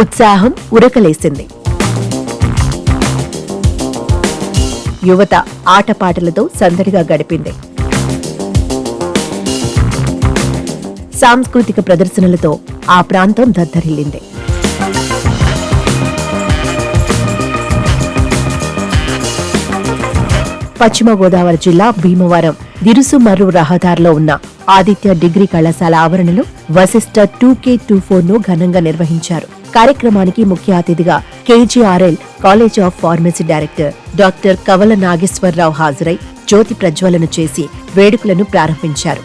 ఉత్సాహం ఉరకలేసింది. యువత ఆటపాటలతో సందడిగా గడిపింది. సాంస్కృతిక ప్రదర్శనలతో ఆ ప్రాంతం దద్దరిల్లింది. పశ్చిమ గోదావరి జిల్లా భీమవరం దిరుసుమర్రు రహదారిలో ఉన్న ఆదిత్య డిగ్రీ కళాశాల ఆవరణలో వశిష్ట టూ కే టూ ఫోర్ను ఘనంగా నిర్వహించారు. కార్యక్రమానికి ముఖ్య అతిథిగా KGRL college of pharmacy director doctor Kavala Nageswararao హాజరై జ్యోతి ప్రజ్వలన చేసి వేడుకలను ప్రారంభించారు.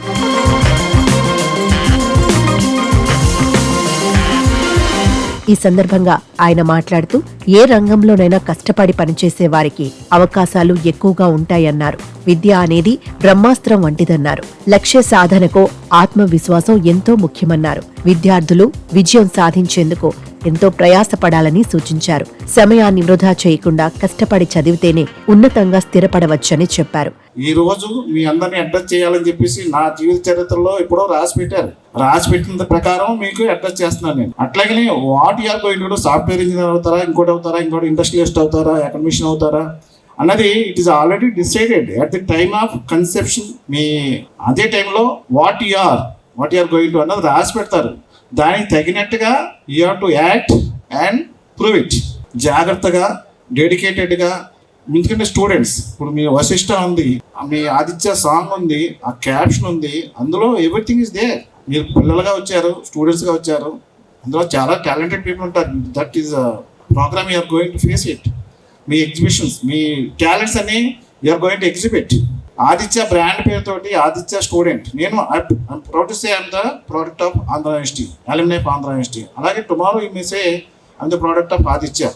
ఈ సందర్భంగా ఆయన మాట్లాడుతూ ఏ రంగంలోనైనా కష్టపడి పనిచేసే వారికి అవకాశాలు ఎక్కువగా ఉంటాయన్నారు. విద్య అనేది బ్రహ్మాస్త్రం వంటిదన్నారు. లక్ష్య సాధనకు ఆత్మవిశ్వాసం ఎంతో ముఖ్యమన్నారు. విద్యార్థులు విజయం సాధించేందుకు ఎంతో ప్రయాసపడాలని సూచించారు. సమయాన్ని వృధా చేయకుండా కష్టపడి చదివితేనే ఉన్నతంగా స్థిరపడవచ్చని చెప్పారు. ఈ రోజు మీ అందరిని అడ్రస్ చేయాలని చెప్పేసి నా జీవిత చరిత్రలో ఎప్పుడో రాసి పెట్టారు. రాసి పెట్టిన ప్రకారం మీకు అడ్రస్ చేస్తున్నాను నేను. అట్లాగే what are going to software engineer అవుతారా ఇంకోటి అవుతారా ఇంకోటి ఇండస్ట్రియలిస్ట్ అవుతారా ఎకనమిషన్ అవుతారా అన్నది it is already decided at the time of conception. మీ అదే టైంలో what you are what are going to అన్నది రాసి పెడతారు. దానికి తగినట్టుగా you have to act and prove it జాగ్రత్తగా డెడికేటెడ్గా ఎందుకంటే స్టూడెంట్స్ ఇప్పుడు మీ వశిష్ట ఉంది మీ ఆదిత్య సాంగ్ ఉంది ఆ క్యాప్షన్ ఉంది అందులో ఎవ్రీథింగ్ ఇస్ దేర్ మీరు పిల్లలుగా వచ్చారు స్టూడెంట్స్గా వచ్చారు అందులో చాలా టాలెంటెడ్ పీపుల్ ఉంటారు. That is program you are going to face it me exhibitions మీ టాలెంట్స్ అన్ని you are going to exhibit Aditya brand పేరుతోటి ఆదిత్య స్టూడెంట్. నేను proud to say I'm the product of Andhra university alumni of Andhra university. అలాగే tomorrow you may say I'm the product of Aditya.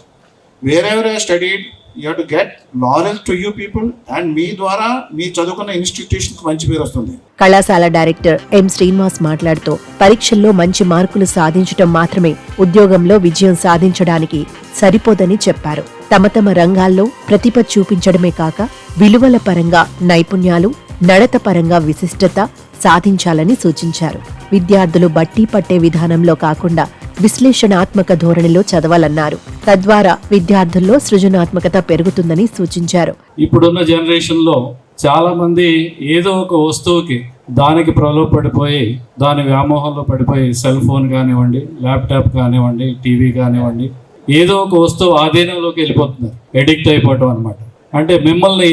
Wherever studied you to get laurel to you people and మీ ద్వారా మీ చదువుకున్న ఇన్స్టిట్యూషన్కి మంచి పేరు వస్తుంది. కళాశాల director M Srinivas మాట్లాడుతూ పరీక్షల్లో మంచి మార్కులు సాధించటం మాత్రమే ఉద్యోగంలో విజయం సాధించడానికి సరిపోదని చెప్పారు. తమ తమ రంగాల్లో ప్రతిభ చూపించడమే కాక విలువల పరంగా నైపుణ్యాలు నడత పరంగా విశిష్టత సాధించాలని సూచించారు. విద్యార్థులు బట్టి పట్టే విధానంలో కాకుండా విశ్లేషణాత్మక ధోరణిలో చదవాలన్నారు. తద్వారా విద్యార్థుల్లో సృజనాత్మకత పెరుగుతుందని సూచించారు. ఇప్పుడున్న జనరేషన్లో చాలామంది ఏదో ఒక వస్తువుకి దానికి ప్రలోభ పడిపోయి దాని వ్యామోహంలో పడిపోయి సెల్ ఫోన్ కానివ్వండి ల్యాప్టాప్ కానివ్వండి టీవీ కానివ్వండి ఏదో ఒక వస్తువు ఆధీనంలోకి వెళ్ళిపోతున్నారు ఎడిక్ట్ అయిపోవటం అనమాట అంటే మిమ్మల్ని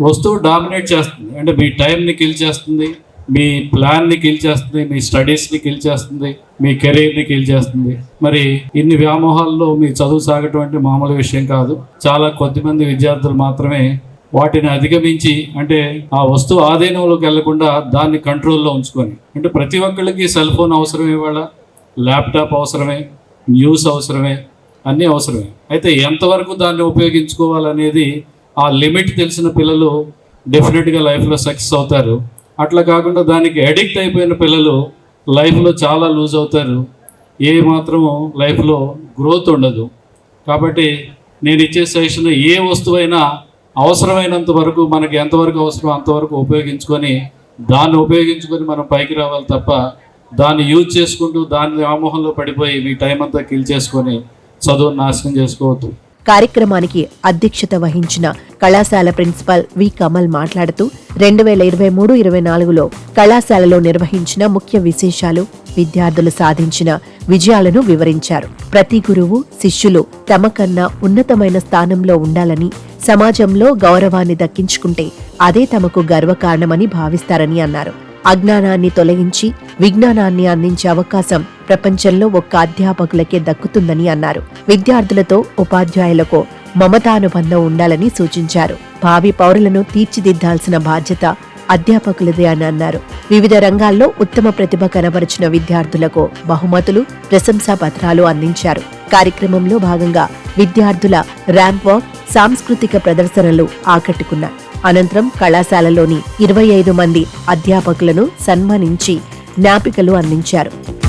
వస్తువు డామినేట్ చేస్తుంది. అంటే మీ టైంని కిల్ చేస్తుంది మీ ప్లాన్ని కిల్ చేస్తుంది మీ స్టడీస్ని కిల్ చేస్తుంది మీ కెరీర్ని కిల్ చేస్తుంది. మరి ఇన్ని వ్యామోహాల్లో మీ చదువు సాగటం అంటే మామూలు విషయం కాదు. చాలా కొద్దిమంది విద్యార్థులు మాత్రమే వాటిని అధిగమించి అంటే ఆ వస్తువు ఆధీనంలోకి వెళ్ళకుండా దాన్ని కంట్రోల్లో ఉంచుకొని అంటే ప్రతి ఒక్కళ్ళకి సెల్ ఫోన్ అవసరమే వాళ్ళ ల్యాప్టాప్ అవసరమే న్యూస్ అవసరమే అన్నీ అవసరమే. అయితే ఎంతవరకు దాన్ని ఉపయోగించుకోవాలనేది ఆ లిమిట్ తెలిసిన పిల్లలు డెఫినెట్గా లైఫ్లో సక్సెస్ అవుతారు. అట్లా కాకుండా దానికి అడిక్ట్ అయిపోయిన పిల్లలు లైఫ్లో చాలా లూజ్ అవుతారు. ఏ మాత్రము లైఫ్లో గ్రోత్ ఉండదు. కాబట్టి నేను ఇచ్చే సజెషన్ ఏ వస్తువైనా అవసరమైనంత వరకు మనకి ఎంతవరకు అవసరం అంతవరకు ఉపయోగించుకొని దాన్ని ఉపయోగించుకొని మనం పైకి రావాలి తప్ప దాన్ని యూజ్ చేసుకుంటూ దాని వ్యామోహంలో పడిపోయి మీ టైం అంతా కిల్ చేసుకొని చదువును నాశనం చేసుకోవద్దు. కార్యక్రమానికి అధ్యక్షత వహించిన కళాశాల ప్రిన్సిపల్ వి. కమల్ మాట్లాడుతూ రెండు వేల ఇరవై మూడు ఇరవై నాలుగులో కళాశాలలో నిర్వహించిన ముఖ్య విశేషాలు విద్యార్థులు సాధించిన విజయాలను వివరించారు. ప్రతి గురువు శిష్యులు తమ కన్నా ఉన్నతమైన స్థానంలో ఉండాలని సమాజంలో గౌరవాన్ని దక్కించుకుంటే అదే తమకు గర్వకారణమని భావిస్తారని అన్నారు. అజ్ఞానాన్ని తొలగించి విజ్ఞానాన్ని అందించే అవకాశం ప్రపంచంలో ఒక్క అధ్యాపకులకే దక్కుతుందని అన్నారు. విద్యార్థులతో ఉపాధ్యాయులకు మమతానుబంధం ఉండాలని సూచించారు. భావి పౌరులను తీర్చిదిద్దాల్సిన బాధ్యత అధ్యాపకులదే అని అన్నారు. వివిధ రంగాల్లో ఉత్తమ ప్రతిభ కనబరిచిన విద్యార్థులకు బహుమతులు ప్రశంసా పత్రాలు అందించారు. కార్యక్రమంలో భాగంగా విద్యార్థుల ర్యాంప్ వాక్ సాంస్కృతిక ప్రదర్శనలు ఆకట్టుకున్నాయి. అనంతరం కళాశాలలోని ఇరవై ఐదు మంది అధ్యాపకులను సన్మానించి జ్ఞాపికలు అందించారు.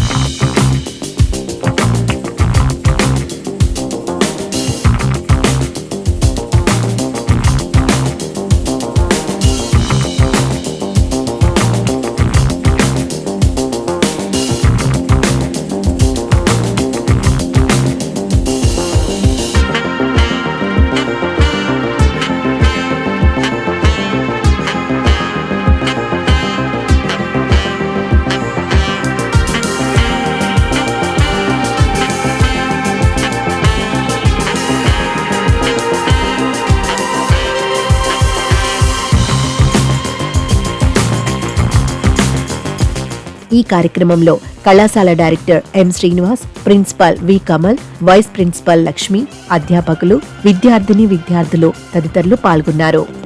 ఈ కార్యక్రమంలో కళాశాల director M Srinivas principal V Kamal vice principal Lakshmi అధ్యాపకులు విద్యార్థిని విద్యార్థులు తదితరులు పాల్గొన్నారు.